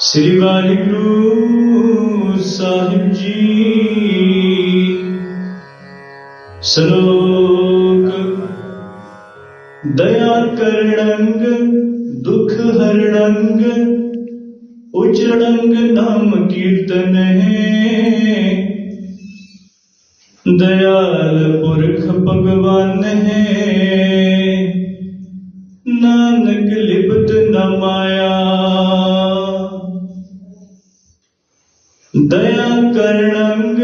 ਸ੍ਰੀ ਵਾਹਿਗੁਰੂ ਸਾਹਿਬ ਜੀ। ਸ਼ਲੋਕ, ਦਇਆ ਕਰਣੰਗ ਦੁਖ ਹਰਣੰਗ ਉਚਰਣੰਗ ਨਾਮ ਕੀਰਤਨ ਹੈ। ਦਇਆਲ ਪੁਰਖ ਭਗਵਾਨ ਹੈ। ਦਇਆ ਕਰਣੰਗ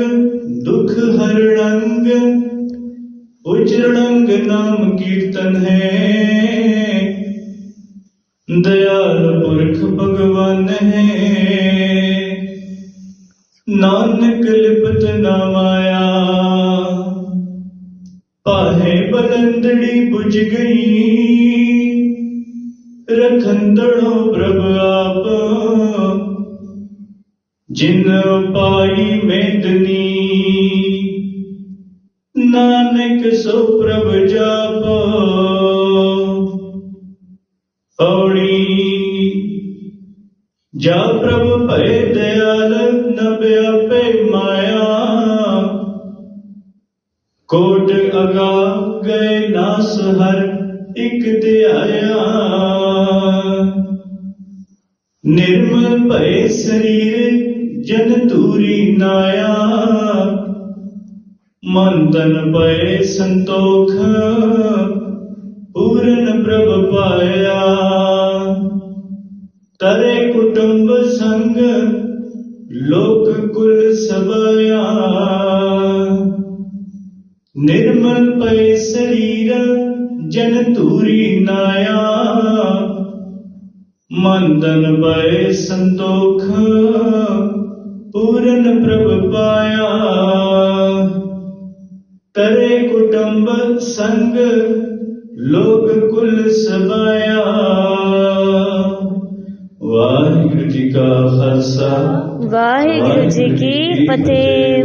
ਦੁਖ ਹਰਣੰਗ ਉਚਰਣੰਗ ਨਾਮ ਕੀਰਤਨ ਹੈ। ਦਇਆਲ ਪੁਰਖ ਭਗਵਾਨ ਹੈ। ਨਾਨਕ ਲਿਪਤ ਨ ਮਾਇਆ, ਪਾਹੇ ਬਲੰਦੜੀ ਬੁਝ ਗਈ। ਰਖੰਦੜੋ ਪ੍ਰਭ ਆਪ ਜਿਨ ਪਾਈ ਮੇਦਨੀ ਨਾਨਕ ਸੋ ਪ੍ਰਭ ਜਾਪ। ਔੜੀ ਜਾ ਪ੍ਰਭ ਭਏ ਦਿਆਲ ਨ ਬਿਆਪੇ ਮਾਇਆ। ਕੋਟ ਅਗਾ ਗਏ ਨਾਸ ਹਰ ਇਕ ਧਿਆਇਆ। ਨਿਰਮਲ ਭਏ ਸਰੀਰ ਜਨ ਤੂਰੀ ਨਾਇਆ ਮਨ ਤਨ ਪਏ ਸੰਤੋਖ, ਪੂਰਨ ਪ੍ਰਭ ਪਾਇਆ। ਤਰੇ ਕੁਟੁੰਬ ਸੰਗ, ਲੋਕ ਕੁਲ ਸਭਇਆ। ਨਿਰਮਲ ਪਏ ਸਰੀਰ, ਜਨ ਧੂਰੀ ਨਾਇਆ ਮੰਦਨ ਪਏ ਸੰਤੋਖ ਤਰੇ ਕੁਟੁੰਬ ਸੰਗ ਲੋਕ ਕੁਲ ਸਭਾਇਆ ਵਾਹਿਗੁਰੂ ਜੀ ਕਾ ਖਾਲਸਾ। ਵਾਹਿਗੁਰੂ ਜੀ ਕੀ ਫਤਿਹ।